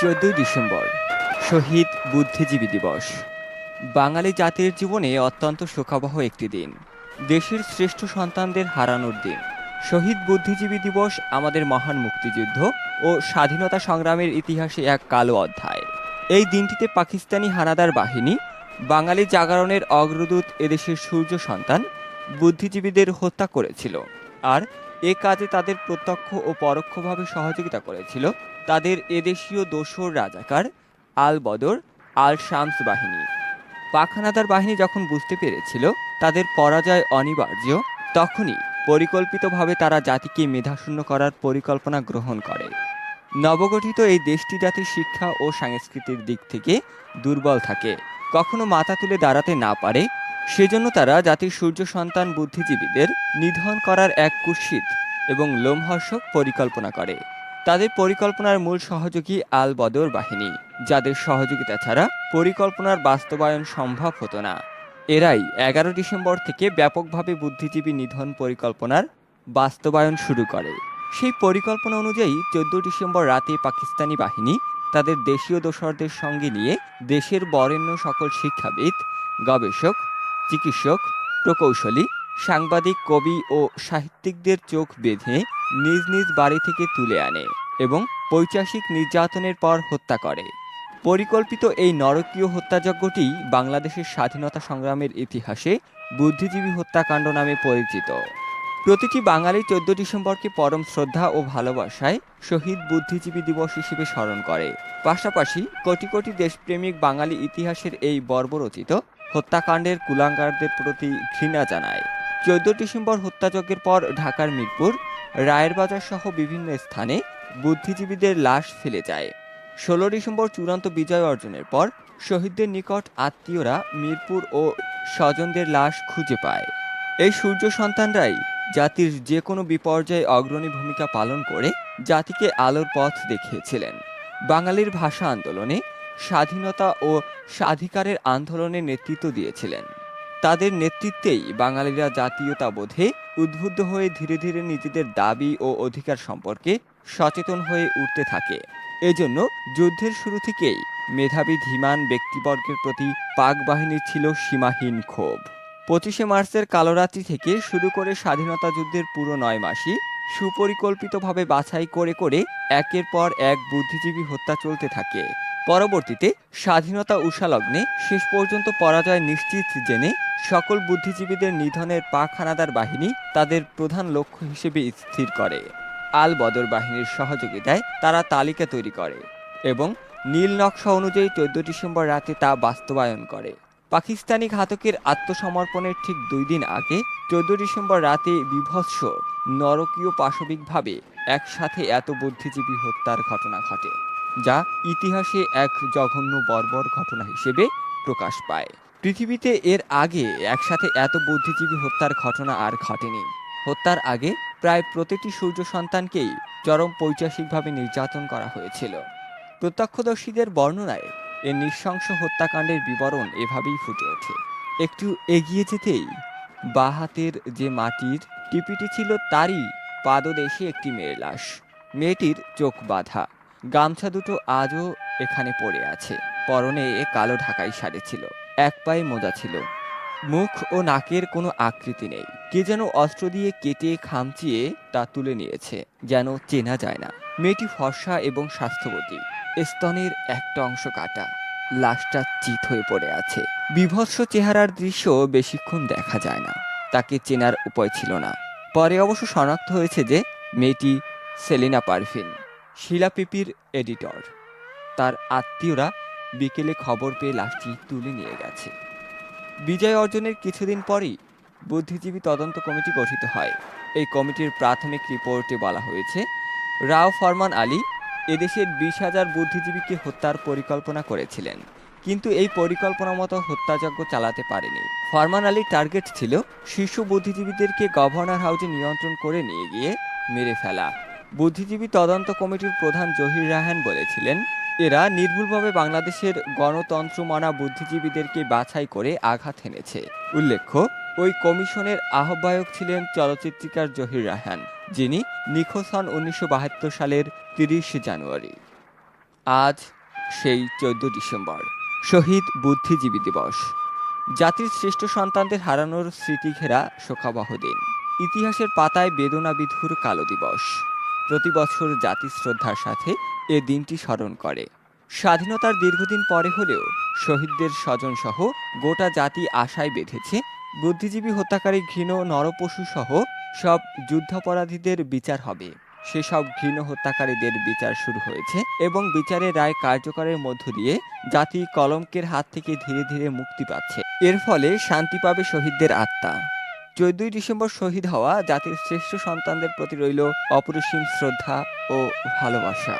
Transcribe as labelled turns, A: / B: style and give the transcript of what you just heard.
A: চোদ্দই ডিসেম্বর, শহীদ বুদ্ধিজীবী দিবস। বাঙালি জাতির জীবনে অত্যন্ত শোকাবহ একটি দিন। দেশের শ্রেষ্ঠ সন্তানদের হারানোর দিন। শহীদ বুদ্ধিজীবী দিবস আমাদের মহান মুক্তিযুদ্ধ ও স্বাধীনতা সংগ্রামের ইতিহাসে এক কালো অধ্যায়। এই দিনটিতে পাকিস্তানি হানাদার বাহিনী, বাঙালি জাগরণের অগ্রদূত এদেশের সূর্য সন্তান, বুদ্ধিজীবীদের হত্যা করেছিল। আর এ কাজে তাদের প্রত্যক্ষ ও পরোক্ষভাবে সহযোগিতা করেছিল তাদের এদেশীয় দোসর রাজাকার আল বদর আল শামস বাহিনী। পাখানাদার বাহিনী যখন বুঝতে পেরেছিল তাদের পরাজয় অনিবার্য, তখনই পরিকল্পিতভাবে তারা জাতিকে মেধাশূন্য করার পরিকল্পনা গ্রহণ করে। নবগঠিত এই দেশটি জাতির শিক্ষা ও সংস্কৃতির দিক থেকে দুর্বল থাকে, কখনো মাথা তুলে দাঁড়াতে না পারে, সেজন্য তারা জাতির সূর্য সন্তান বুদ্ধিজীবীদের নিধন করার এক কুৎসিত এবং লোমহর্ষক পরিকল্পনা করে। তাদের পরিকল্পনার মূল সহযোগী আল বদর বাহিনী, যাদের সহযোগিতা ছাড়া পরিকল্পনার বাস্তবায়ন সম্ভব হতো না। এরাই এগারো ডিসেম্বর থেকে ব্যাপকভাবে বুদ্ধিজীবী নিধন পরিকল্পনার বাস্তবায়ন শুরু করে। সেই পরিকল্পনা অনুযায়ী চোদ্দ ডিসেম্বর রাতে পাকিস্তানি বাহিনী তাদের দেশীয় দোসরদের সঙ্গে নিয়ে দেশের বরেণ্য সকল শিক্ষাবিদ, গবেষক, চিকিৎসক, প্রকৌশলী সাংবাদিক, কবি ও সাহিত্যিকদের চোখ বেঁধে নিজ নিজ বাড়ি থেকে তুলে আনে এবং পৈচাসিক নির্যাতনের পর হত্যা করে। পরিকল্পিত এই নরকীয় হত্যাযজ্ঞটি বাংলাদেশের স্বাধীনতা সংগ্রামের ইতিহাসে বুদ্ধিজীবী হত্যাকাণ্ড নামে পরিচিত। প্রতিটি বাঙালি চোদ্দ ডিসেম্বরকে পরম শ্রদ্ধা ও ভালোবাসায় শহীদ বুদ্ধিজীবী দিবস হিসেবে স্মরণ করে। পাশাপাশি কোটি কোটি দেশপ্রেমিক বাঙালি ইতিহাসের এই বর্বরচিত হত্যাকাণ্ডের কুলাঙ্গারদের প্রতি ঘৃণা জানায়। চোদ্দ ডিসেম্বর হত্যাযজ্ঞের পর ঢাকার মিরপুর, রায়ের বাজার সহ বিভিন্ন স্থানে বুদ্ধিজীবীদের লাশ ফেলে যায়। ষোলো ডিসেম্বর চূড়ান্ত বিজয় অর্জনের পর শহীদদের নিকট আত্মীয়রা মিরপুর ও স্বজনদের লাশ খুঁজে পায়। এই সূর্য সন্তানরাই জাতির যে কোনো বিপর্যয়ে অগ্রণী ভূমিকা পালন করে জাতিকে আলোর পথ দেখিয়েছিলেন। বাঙালির ভাষা আন্দোলনে স্বাধীনতা ও স্বাধিকারের আন্দোলনে নেতৃত্ব দিয়েছিলেন। তাদের নেতৃত্বেই বাঙালিরা জাতীয়তাবোধে উদ্বুদ্ধ হয়ে ধীরে ধীরে নিজেদের দাবি ও অধিকার সম্পর্কে সচেতন হয়ে উঠতে থাকে। এজন্য যুদ্ধের শুরু থেকেই মেধাবী ধীমান ব্যক্তিবর্গের প্রতি পাক বাহিনীর ছিল সীমাহীন ক্ষোভ। পঁচিশে মার্চের কালোরাত্রি থেকে শুরু করে স্বাধীনতা যুদ্ধের পুরো নয় মাসই সুপরিকল্পিতভাবে বাছাই করে করে একের পর এক বুদ্ধিজীবী হত্যা চলতে থাকে। পরবর্তীতে স্বাধীনতা উষালগ্নে শেষ পর্যন্ত পরাজয় নিশ্চিত জেনে সকল বুদ্ধিজীবীদের নিধনের পাক হানাদার বাহিনী তাদের প্রধান লক্ষ্য হিসেবে স্থির করে। আল বদর বাহিনীর সহযোগিতায় তারা তালিকা তৈরি করে এবং নীল নকশা অনুযায়ী চোদ্দ ডিসেম্বর রাতে তা বাস্তবায়ন করে। পাকিস্তানি ঘাতকের আত্মসমর্পণের ঠিক দুই দিন আগে চোদ্দ ডিসেম্বর রাতে বিভৎস, নরকীয় পাশবিকভাবে একসাথে এত বুদ্ধিজীবী হত্যার ঘটনা ঘটে, যা ইতিহাসে এক জঘন্য বর্বর ঘটনা হিসেবে প্রকাশ পায়। পৃথিবীতে এর আগে একসাথে এত বুদ্ধিজীবী হত্যার ঘটনা আর ঘটেনি। হত্যার আগে প্রায় প্রতিটি সূর্য সন্তানকেই চরম পৈচাসিকভাবে নির্যাতন করা হয়েছিল। প্রত্যক্ষদর্শীদের বর্ণনায় এর নৃশংস হত্যাকাণ্ডের বিবরণ এভাবেই ফুটে ওঠে। একটু এগিয়ে যেতেই বাঁ হাতের যে মাটির টিপিটি ছিল তারই পাদদেশে একটি মেয়ের লাশ। মেয়েটির চোখ বাঁধা। গামছা দুটো আজও এখানে পড়ে আছে। পরনে এ কালো ঢাকাই শাড়ি ছিল। এক পায়ে মোজা ছিল। মুখ ও নাকের কোনো আকৃতি নেই। কে যেন অস্ত্র দিয়ে কেটে খামচিয়ে তা তুলে নিয়েছে, যেন চেনা যায় না। মেয়েটি ফর্সা এবং স্বাস্থ্যবতী। স্তনের একটা অংশ কাটা। লাশটা চিত হয়ে পড়ে আছে। বিভৎস চেহারার দৃশ্য বেশিক্ষণ দেখা যায় না। তাকে চেনার উপায় ছিল না। পরে অবশ্য শনাক্ত হয়েছে যে মেয়েটি সেলিনা পারভিন, শিলাপিপির এডিটর। তার আত্মীয়রা বিকেলে খবর পেয়ে লাশটি তুলে নিয়ে গেছে। বিজয় অর্জনের কিছুদিন পরই বুদ্ধিজীবী তদন্ত কমিটি গঠিত হয়। এই কমিটির প্রাথমিক রিপোর্টে বলা হয়েছে, রাও ফরমান আলী এদেশের বিশ হাজার বুদ্ধিজীবীকে হত্যার পরিকল্পনা করেছিলেন, কিন্তু এই পরিকল্পনা মতো হত্যাযজ্ঞ চালাতে পারেনি। ফরমান আলীর টার্গেট ছিল শীর্ষ বুদ্ধিজীবীদেরকে গভর্নর হাউসে নিয়ন্ত্রণ করে নিয়ে গিয়ে মেরে ফেলা। বুদ্ধিজীবী তদন্ত কমিটির প্রধান জহির রাহান বলেছিলেন, এরা নির্ভুলভাবে বাংলাদেশের গণতন্ত্র মানা বুদ্ধিজীবীদেরকে বাছাই করে আঘাত হেনেছে উল্লেখ্য, ওই কমিশনের আহ্বায়ক ছিলেন চলচ্চিত্রিকার জহির রাহান, যিনি নিখোঁজ হন উনিশশো বাহাত্তর সালের তিরিশে জানুয়ারি। আজ সেই চোদ্দ ডিসেম্বর, শহীদ বুদ্ধিজীবী দিবস। জাতির শ্রেষ্ঠ সন্তানদের হারানোর স্মৃতি ঘেরা শোকাবহ দিন। ইতিহাসের পাতায় বেদনা বিধুর কালো দিবস। প্রতি বছর জাতি শ্রদ্ধার সাথে এ দিনটি স্মরণ করে। স্বাধীনতার দীর্ঘদিন পরে হলেও শহীদদের স্বজন সহ গোটা জাতি আশায় বেঁধেছে বুদ্ধিজীবী হত্যাকারী ঘৃণ নরপশু সহ সব যুদ্ধাপরাধীদের বিচার হবে। সেসব ঘৃণ হত্যাকারীদের বিচার শুরু হয়েছে এবং বিচারের রায় কার্যকরের মধ্য দিয়ে জাতি কলঙ্কের হাত থেকে ধীরে ধীরে মুক্তি পাচ্ছে। এর ফলে শান্তি পাবে শহীদদের আত্মা। চোদ্দই ডিসেম্বর শহীদ হওয়া জাতির শ্রেষ্ঠ সন্তানদের প্রতি রইল অপরিসীম শ্রদ্ধা ও ভালোবাসা।